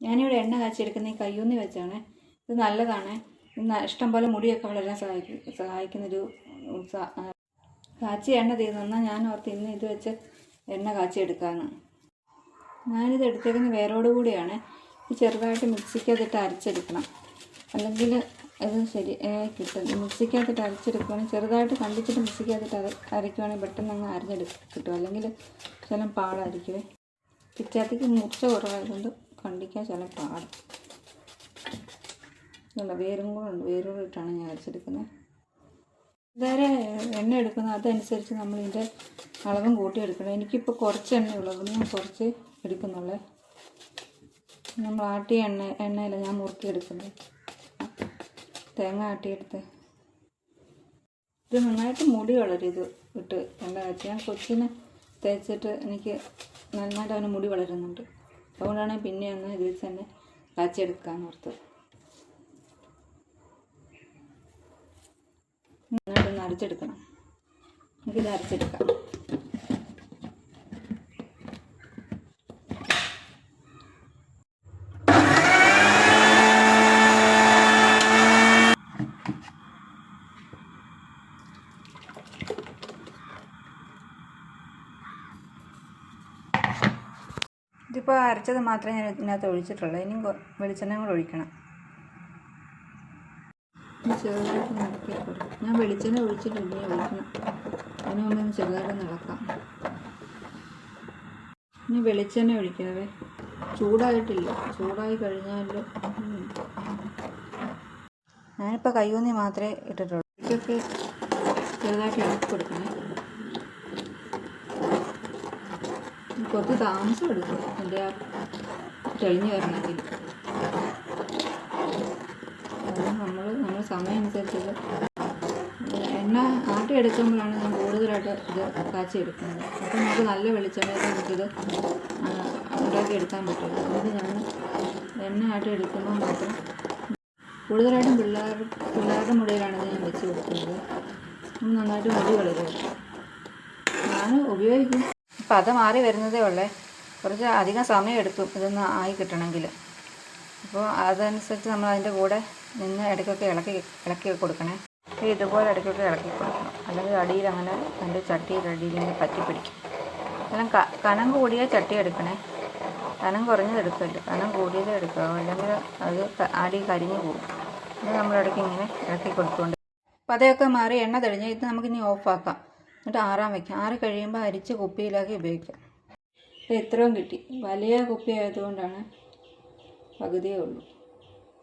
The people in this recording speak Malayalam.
ഞാനിവിടെ എണ്ണ കാച്ചിയെടുക്കുന്ന ഈ കയ്യൂന്നി വെച്ചാണ്. ഇത് നല്ലതാണ്. ഇത് പോലെ മുടിയൊക്കെ വളരാൻ സഹായിക്കും സഹായിക്കുന്നൊരു കാച്ചി എണ്ണ തീർന്നാൽ ഞാൻ ഓർത്ത് ഇന്ന് ഇത് വെച്ച് എണ്ണ കാച്ചി കാച്ചിയെടുക്കാമെന്ന് ഞാനിത് എടുത്തേക്കുന്ന വേരോട് കൂടിയാണ്. ചെറുതായിട്ട് മിക്സിക്കകത്തിട്ട് അരച്ചെടുക്കണം. അല്ലെങ്കിൽ അത് ശരി കിട്ടും. മിക്സിക്കകത്തിട്ട് അരച്ചെടുക്കുകയാണെങ്കിൽ ചെറുതായിട്ട് കണ്ടിച്ചിട്ട് മിക്സിക്കകത്തിട്ട് അര അരയ്ക്കുവാണെങ്കിൽ പെട്ടെന്ന് അങ്ങ് അരഞ്ഞെടുക്കും കിട്ടും. അല്ലെങ്കിൽ ചില പാടായിരിക്കുമേ പിച്ചാത്തിക്ക് മുറിച്ച കുറവായതുകൊണ്ട് കണ്ടിക്കാൻ ചില പാടും. നല്ല വേരും കൂടെ ഉണ്ട്. വേരും കൂടെ ഇട്ടാണ് ഞാൻ അരച്ചെടുക്കുന്നത്. വേറെ എണ്ണ എടുക്കുന്നത് അതനുസരിച്ച് നമ്മൾ ഇതിന്റെ അളവും കൂട്ടി എടുക്കണം. എനിക്കിപ്പോൾ കുറച്ച് എണ്ണയുള്ളൂ. ഉള്ളത് ഞാൻ കുറച്ച് എടുക്കുന്നുള്ളേ. നമ്മൾ ആട്ടിയ എണ്ണ എണ്ണയില ഞാൻ മുറുക്കി എടുക്കുന്നത്. തേങ്ങ ആട്ടിയെടുത്ത്. ഇത് നന്നായിട്ട് മുടി വളരും ഇത് ഇട്ട്. എണ്ണ കാച്ചി ഞാൻ കൊച്ചിനെ തേച്ചിട്ട് എനിക്ക് നന്നായിട്ട് അവന് മുടി വളരുന്നുണ്ട്. അതുകൊണ്ടാണ് പിന്നെ ഒന്ന് ഇതിൽ തന്നെ കാച്ചെടുക്കാൻ ഓർത്തത്. നന്നായിട്ടൊന്ന് അരച്ചെടുക്കണം. നമുക്കിത് അരച്ചെടുക്കാം. ഇതിപ്പോൾ അരച്ചത് മാത്രമേ ഞാൻ ഇതിനകത്ത് ഒഴിച്ചിട്ടുള്ളൂ. ഇനിയും വെളിച്ചെണ്ണ കൂടെ ഒഴിക്കണം. ചെറുതായിട്ട് നടക്കി ഞാൻ വെളിച്ചെണ്ണ ഇനി ഒഴിക്കണം അതിന് മുമ്പ് ചെറുതായിട്ട് നടക്കാം ഇനി വെളിച്ചെണ്ണ ഒഴിക്കാവേ. ചൂടായിട്ടില്ല. ചൂടായി കഴിഞ്ഞാൽ. ഞാനിപ്പോൾ കയ്യൂന്നി മാത്രമേ ഇട്ടിട്ടുള്ളൂ. ഇതൊക്കെ ചെറുതായിട്ട് ഇളക്കി കൊടുക്കണേ. കുറച്ച് താമസം എടുക്കും എന്റെ ആ തെളിഞ്ഞു വരണമെങ്കിൽ നമ്മൾ നമ്മൾ സമയം അനുസരിച്ചത് എണ്ണ ആട്ടി എടുക്കുമ്പോഴാണ് ഞാൻ കൂടുതലായിട്ട് ഇത് കാച്ചി എടുക്കുന്നത്. അപ്പം നമുക്ക് നല്ല വെളിച്ചെണ്ണയിൽ നമുക്കിത് ഉണ്ടാക്കി എടുക്കാൻ പറ്റുള്ളൂ അതുകൊണ്ട് ഞാൻ എണ്ണ ആട്ടി എടുക്കുമ്പോൾ മാത്രം കൂടുതലായിട്ടും പിള്ളേർ പിള്ളേരുടെ മുടിയിലാണ് ഞാൻ വെച്ച് കൊടുക്കുന്നത്. നന്നായിട്ട് മുടി വളരും ഞാൻ ഉപയോഗിക്കും. അപ്പം അത് മാറി വരുന്നതേ ഉള്ളേ. കുറച്ച് അധികം സമയം എടുക്കും ഇതൊന്ന് ആയി കിട്ടണമെങ്കിൽ. അപ്പോൾ അതനുസരിച്ച് നമ്മൾ അതിന്റെ കൂടെ നിന്ന് ഇടയ്ക്കൊക്കെ ഇളക്കി ഇളക്കി കൊടുക്കണേ. അപ്പോൾ ഇതുപോലെ ഇടയ്ക്കൊക്കെ ഇളക്കി കൊടുക്കണം. അല്ലെങ്കിൽ അടിയിൽ അങ്ങനെ അതിന്റെ ചട്ടിയുടെ അടിയിൽ ഇങ്ങനെ പറ്റി പിടിക്കും. കാരണം കനം കൂടിയ ചട്ടി എടുക്കണേ. കനം കുറഞ്ഞത് എടുക്കല്ലോ കനം കൂടിയതേ എടുക്കുക അല്ലെങ്കിൽ അത് അടി കരിഞ്ഞു പോകും. അത് നമ്മളിടയ്ക്ക് ഇങ്ങനെ ഇളക്കി കൊടുത്തുകൊണ്ട് അപ്പോൾ അതൊക്കെ മാറി എണ്ണ തെളിഞ്ഞ് ഇത് നമുക്കിനി ഓഫാക്കാം. എന്നിട്ട് ആറാൻ വയ്ക്കുക ആറി കഴിയുമ്പോൾ അരിച്ച് കുപ്പിയിലാക്കി ഉപയോഗിക്കാം. ഇത് ഇത്രയും കിട്ടി. വലിയ കുപ്പി ആയതുകൊണ്ടാണ് പകുതിയേ ഉള്ളൂ.